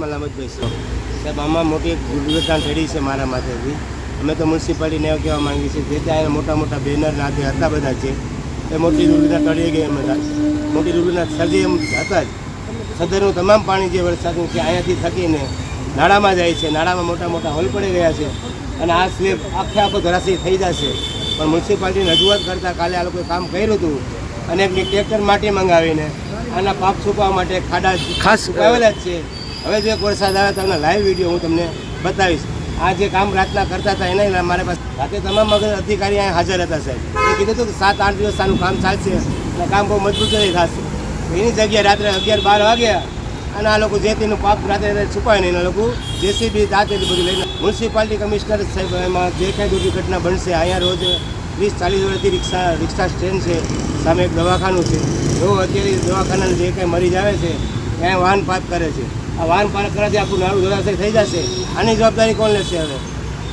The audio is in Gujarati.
મલામતભાઈ છે સાહેબ આમાં મોટી એક દુર્ઘટના થયેલી છે મારા માથેથી. અમે તો મ્યુનિસિપાલિટીને એવું કહેવા માંગીએ છીએ જે ત્યાં મોટા મોટા બેનર નાતે હતા બધા છે એ મોટી દુર્ઘટના ટળી ગઈ એમ હતા મોટી દુર્ઘટના સર્જી એમ હતા જ. સદરનું તમામ પાણી જે વરસાદનું છે અહીંયાથી થકીને નાળામાં જાય છે. નાળામાં મોટા મોટા હોલ પડી ગયા છે. અને આ સ્લેબ આખે આખો ધરાશી થઈ જશે. પણ મ્યુનિસિપાલિટીને રજૂઆત કરતાં કાલે આ લોકોએ કામ કર્યું હતું. અને એક ટ્રેક્ટર માટી મંગાવીને આના પાક છુપાવવા માટે ખાડા ખાસ આવેલા જ છે. હવે જો એક વરસાદ આવે તો લાઈવ વીડિયો હું તમને બતાવીશ. આ જે કામ રાતના કરતા હતા એના મારે પાસે રાતે તમામ અધિકારી અહીંયા હાજર હતા સાહેબ. એ કીધું હતું કે સાત, આઠ દિવસ આનું કામ ચાલશે અને કામ બહુ મજબૂત નહીં થશે. એની જગ્યાએ રાત્રે અગિયાર, બાર વાગ્યા અને આ લોકો જે તેનું પાપ રાત્રે છુપાય નહીં એના લોકો જેસીબી દાંતે બધું લઈને મ્યુનિસિપાલિટી કમિશનર સાહેબ, એમાં જે કાંઈ દુર્ઘટના બનશે, અહીંયા રોજ વીસ, ચાલીસ વર્ષથી રિક્ષા રિક્ષા સ્ટેન્ડ છે, સામે એક દવાખાનું છે. જો અત્યારે દવાખાનાને જે કાંઈ મરી જાય છે, ત્યાં વાહન પાર્ક કરે છે. આ વાહન પાર્ક કરવાથી આખું નાળું જોડાશે થઈ જશે. આની જવાબદારી કોણ લેશે હવે?